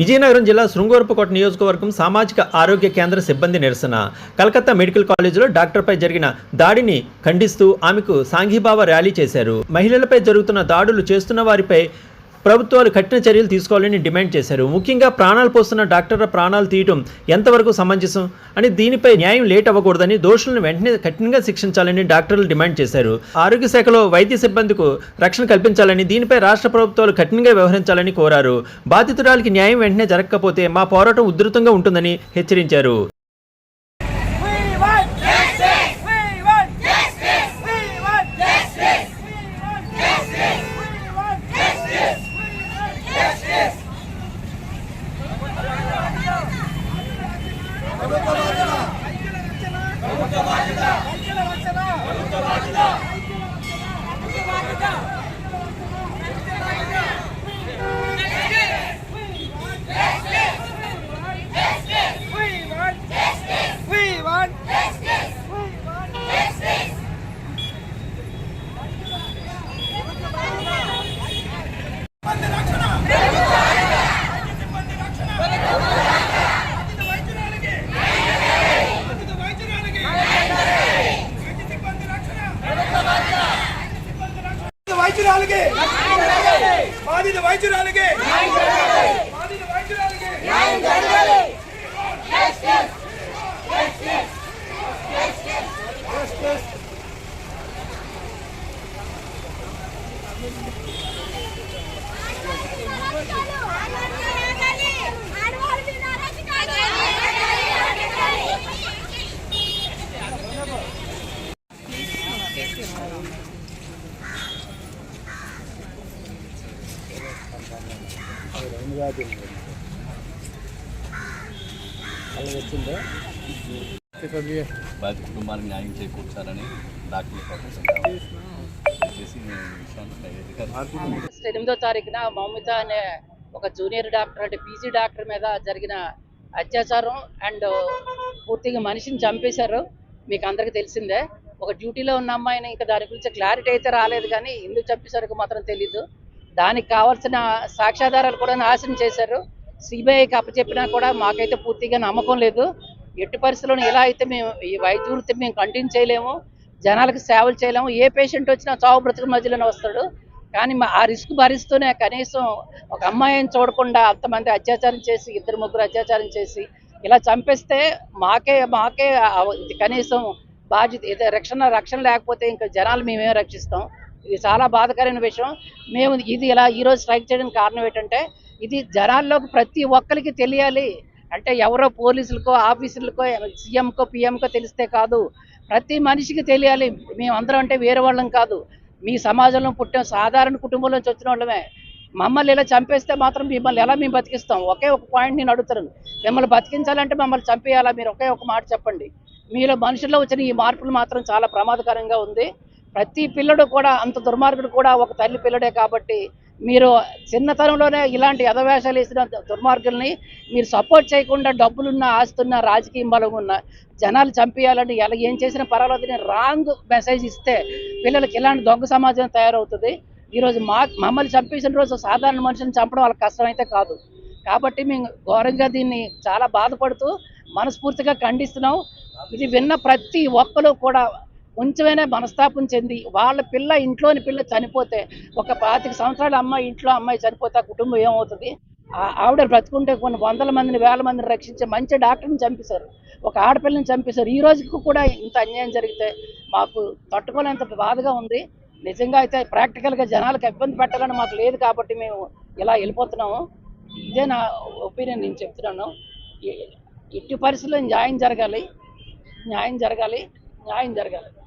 విజయనగరం జిల్లా శృంగవరపుకోట నియోజకవర్గం సామాజిక ఆరోగ్య కేంద్ర సిబ్బంది నిరసన. కలకత్తా మెడికల్ కాలేజీలో డాక్టర్పై జరిగిన దాడిని ఖండిస్తూ ఆమెకు సాంఘీభావ ర్యాలీ చేశారు. మహిళలపై జరుగుతున్న దాడులు చేస్తున్న వారిపై ప్రభుత్వాలు కఠిన చర్యలు తీసుకోవాలని డిమాండ్ చేశారు. ముఖ్యంగా ప్రాణాలు పోస్తున్న డాక్టర్ల ప్రాణాలు తీయటం ఎంతవరకు సమంజసం? అని దీనిపై న్యాయం లేట్ అవ్వకూడదని దోషులను వెంటనే కఠినంగా శిక్షించాలని డాక్టర్లు డిమాండ్ చేశారు. ఆరోగ్య శాఖలో వైద్య సిబ్బందికి రక్షణ కల్పించాలని దీనిపై రాష్ట్ర ప్రభుత్వాలు కఠినంగా వ్యవహరించాలని కోరారు. బాధితురాలికి న్యాయం వెంటనే జరగకపోతే మా పోరాటం ఉధృతంగా ఉంటుందని హెచ్చరించారు. ప్రభుత్వ బాధ్యత. మాది దవాయి చురాలకే న్యాయం జరగాలి మాది దవాయి చురాలకే న్యాయం జరగాలి జస్టిస్ జస్టిస్ జస్టిస్ జస్టిస్ నేను ఈ విషయాన్ని పై అధికారులు ఎనిమిదో తారీఖున మౌమిత అనే ఒక జూనియర్ డాక్టర్ అంటే పీజీ డాక్టర్ మీద జరిగిన అత్యాచారం అండ్ పూర్తిగా మనిషిని చంపేశారు. మీకు అందరికి తెలిసిందే. ఒక డ్యూటీలో ఉన్న అమ్మాయిని ఇంకా దాని గురించి క్లారిటీ అయితే రాలేదు కానీ ఎందుకు చంపేశారు మాత్రం తెలీదు. దానికి కావాల్సిన సాక్ష్యాధారాలు కూడా నాశనం చేశారు. సిబిఐకి అప్పచెప్పినా కూడా మాకైతే పూర్తిగా నమ్మకం లేదు. ఎట్టి పరిస్థితుల్లో ఎలా అయితే మేము ఈ వైద్య వృత్తి మేము కంటిన్యూ చేయలేము జనాలకు సేవలు చేయలేము ఏ పేషెంట్ వచ్చినా చావు బ్రతుకు మధ్యలోనే వస్తాడు. కానీ మా- ఆ రిస్క్ భరిస్తూనే కనీసం ఒక అమ్మాయిని చూడకుండా అంతమంది అత్యాచారం చేసి ఇద్దరు ముగ్గురు అత్యాచారం చేసి ఇలా చంపేస్తే మాకే మాకే కనీసం బాధ్యత రక్షణ రక్షణ లేకపోతే ఇంకా జనాలు మేమేం రక్షిస్తాం. ఇది చాలా బాధకరమైన విషయం. మేము ఇది ఇలా ఈరోజు స్ట్రైక్ చేయడానికి కారణం ఏంటంటే ఇది జనాల్లోకి ప్రతి ఒక్కరికి తెలియాలి. అంటే ఎవరో పోలీసులకో ఆఫీసులకో సీఎంకో పిఎంకో తెలిస్తే కాదు. ప్రతి మనిషికి తెలియాలి. మేము అందరం అంటే వేరే వాళ్ళం కాదు. మీ సమాజంలో పుట్టిన సాధారణ కుటుంబంలో నుంచి వచ్చిన వాళ్ళమే. మమ్మల్ని ఇలా చంపేస్తే మాత్రం మిమ్మల్ని ఎలా మేము బతికిస్తాం? ఒకే ఒక పాయింట్ నేను అడుగుతాను. మిమ్మల్ని బతికించాలంటే మమ్మల్ని చంపేయాలా? మీరు ఒకే ఒక మాట చెప్పండి. మీలో మనుషుల్లో వచ్చిన ఈ మార్పులు మాత్రం చాలా ప్రమాదకరంగా ఉంది. ప్రతి పిల్లడు కూడా అంత దుర్మార్గుడు కూడా ఒక తల్లి పిల్లడే కాబట్టి మీరు చిన్నతనంలోనే ఇలాంటి యథవేషాలు వేసిన దుర్మార్గుల్ని మీరు సపోర్ట్ చేయకుండా డబ్బులున్న ఆస్తున్న రాజకీయ బలం ఉన్న జనాలు చంపేయాలని ఎలా ఏం చేసినా పర్వాలేదు రాంగ్ మెసేజ్ ఇస్తే పిల్లలకి ఇలాంటి దొంగ సమాజం తయారవుతుంది. ఈరోజు మా మమ్మల్ని చంపేసిన రోజు సాధారణ మనుషులను చంపడం వాళ్ళకి కష్టమైతే కాదు. కాబట్టి మేము ఘోరంగా దీన్ని చాలా బాధపడుతూ మనస్ఫూర్తిగా ఖండిస్తున్నాం. ఇది విన్న ప్రతి ఒక్కరు కూడా కొంచెమైనా మనస్తాపం చెంది వాళ్ళ పిల్ల ఇంట్లోని పిల్ల చనిపోతే ఒక పాతిక సంవత్సరాల అమ్మాయి ఇంట్లో అమ్మాయి చనిపోతే కుటుంబం ఏమవుతుంది? ఆ- ఆవిడ బ్రతుకుంటే కొన్ని వందల మందిని వేల మందిని రక్షించే మంచి డాక్టర్ని చంపేశారు. ఒక ఆడపిల్లని చంపేశారు. ఈ రోజుకు కూడా ఇంత అన్యాయం జరిగితే మాకు తట్టుకోలేంత బాధగా ఉంది. నిజంగా అయితే ప్రాక్టికల్గా జనాలకు ఇబ్బంది పెట్టాలని మాకు లేదు కాబట్టి మేము ఇలా వెళ్ళిపోతున్నాము. ఇదే నా ఒపీనియన్ నేను చెప్తున్నాను. ఎట్టి పరిస్థితుల్లో న్యాయం జరగాలి. న్యాయం జరగాలి. న్యాయం జరగాలి.